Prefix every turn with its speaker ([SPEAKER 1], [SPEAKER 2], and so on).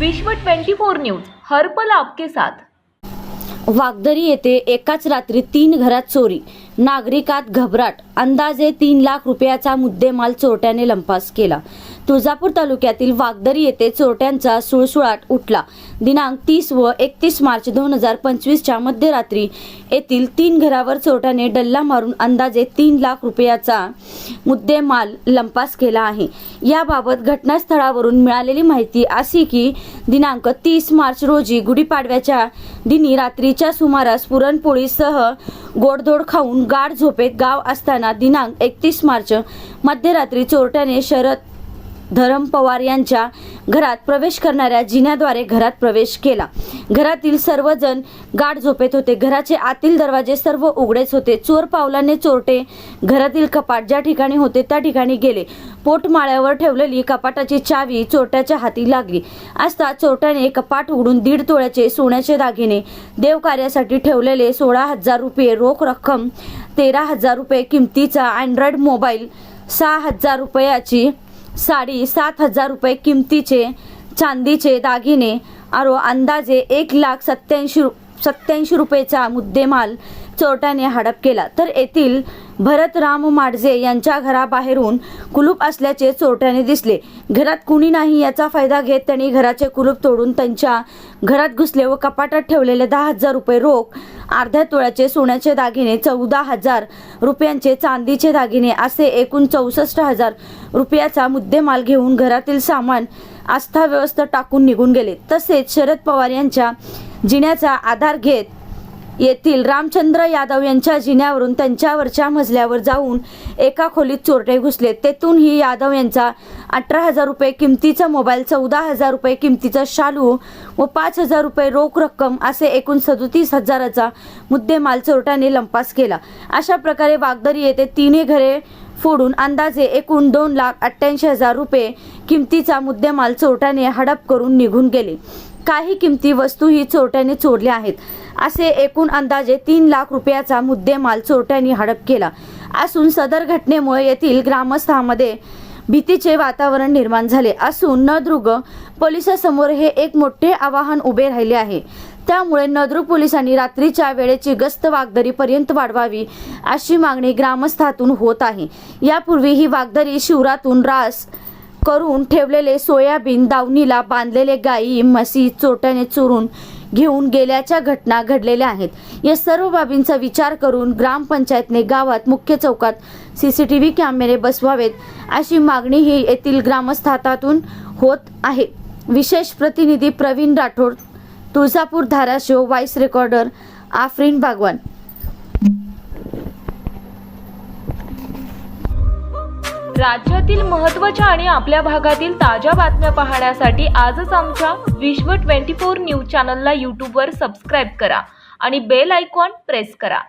[SPEAKER 1] विश्व 24 न्यूज हर्पल आपके साथ.
[SPEAKER 2] वागदरी येथे एकाच रात्री तीन घरात चोरी. नागरिकात घबराट. अंदाजे तीन लाख रुपयाचा मुद्देमाल चोरट्याने लंपास केला. तुळजापूर तालुक्यातील वागदरी येथे चोरट्यांचा सुळसुळाट उठला. दिनांक तीस व एकतीस मार्च दोन हजार पंचवीसच्या मध्यरात्री येथील तीन घरावर चोरट्याने डल्ला मारून अंदाजे तीन लाख रुपयाचा मुद्देमाल लंपास केला आहे. याबाबत घटनास्थळावरून मिळालेली माहिती अशी की दिनांक तीस मार्च रोजी गुढीपाडव्याच्या दिनी रात्रीच्या सुमारास पुरणपोळीसह गोडधोड खाऊन गाढ झोपेत गाव असताना दिनांक एकतीस मार्च मध्यरात्री चोरट्याने शरद धरम पवार यांच्या घरात प्रवेश करणाऱ्या जिन्याद्वारे घरात प्रवेश केला. घरातील सर्वजण गाढ झोपेत होते. घराचे आतील दरवाजे सर्व उघडेच होते. चोर पावलाने चोरटे घरातील कपाट ज्या ठिकाणी होते त्या ठिकाणी गेले. पोटमाळ्यावर ठेवलेली कपाटाची चावी चोरट्याच्या हाती लागली. असता चोरट्याने कपाट उघडून दीड तोळ्याचे सोन्याचे दागिने देवकार्यासाठी ठेवलेले सोळा हजार रुपये रोख रक्कम तेरा हजार रुपये किमतीचा अँड्रॉइड मोबाईल सहा हजार रुपयाची साडी सात हजार रुपये किमतीचे चांदीचे दागिने आरो अंदाजे एक लाख सत्याऐंशी रु सत्याऐंशी रुपयेचा मुद्देमाल चोरट्याने हडप केला. तर येथील भरत राम माडजे यांच्या घराबाहेरून कुलूप असल्याचे चोरट्याने दिसले. घरात कुणी नाही याचा फायदा घेत त्यांनी घराचे कुलूप तोडून त्यांच्या घरात घुसले व कपाटात ठेवलेले दहा हजार रुपये रोख अर्ध्या तोळ्याचे सोन्याचे दागिने चौदा हजार रुपयांचे चांदीचे दागिने असे एकूण चौसष्ट हजार रुपयाचा मुद्देमाल घेऊन घरातील सामान आस्थाव्यवस्था टाकून निघून गेले. तसेच शरद पवार यांच्या जिण्याचा आधार घेत येथील रामचंद्र यादव यांच्या जिन्यावरून त्यांच्यावरच्या मजल्यावर जाऊन एका खोलीत चोरटे घुसले. तेथूनही यादव यांचा अठरा हजार रुपये किमतीचा मोबाईल चौदा हजार रुपये किमतीचा शालू व पाच हजार रुपये रोख रक्कम असे एकूण सदोतीस हजाराचा मुद्देमाल चोरट्याने लंपास केला. अशा प्रकारे वागदरी येथे तिन्ही घरे फोडून अंदाजे एकूण दोन लाख अठ्ठ्याऐंशी हजार रुपये किमतीचा मुद्देमाल चोरट्याने हडप करून निघून गेले. काही किमती वस्तूही चोरट्याने चोरल्या आहेत. असे एकूण अंदाजे तीन लाख रुपयाचा मुद्देमाल चोरट्यांनी हडप केला. असून सदर घटनेमुळे येथील ग्रामस्थांमध्ये भीतीचे वातावरण निर्माण झाले. असून नदुर्ग पोलिसांसमोर हे एक मोठे आवाहन उभे राहिले आहे. त्यामुळे नद्रू पोलिसांनी रात्रीच्या वेळेची गस्त वागदरीपर्यंत वाढवावी अशी मागणी ग्रामस्थातून होत आहे. यापूर्वी ही वागदरी शिवरातून रास करून ठेवलेले सोयाबीन दावणीला बांधलेले गायी म्हशी चोरट्याने चोरून घेऊन गेल्याच्या घटना घडलेल्या आहेत. या सर्व बाबींचा विचार करून ग्रामपंचायतने गावात मुख्य चौकात सीसीटीव्ही कॅमेरे बसवावेत अशी मागणीही येथील ग्रामस्थातातून होत आहे. विशेष प्रतिनिधी प्रवीण राठोड तुळजापूर धाराशिव व्हाईस रेकॉर्डर आफरीन भागवान.
[SPEAKER 1] राज्यातील महत्त्वाच्या आणि आपल्या भागातील ताज्या बातम्या पाहण्यासाठी आजच आमच्या विश्व 24 न्यूज चॅनलला यूट्यूबवर सबस्क्राईब करा आणि बेल आयकॉन प्रेस करा.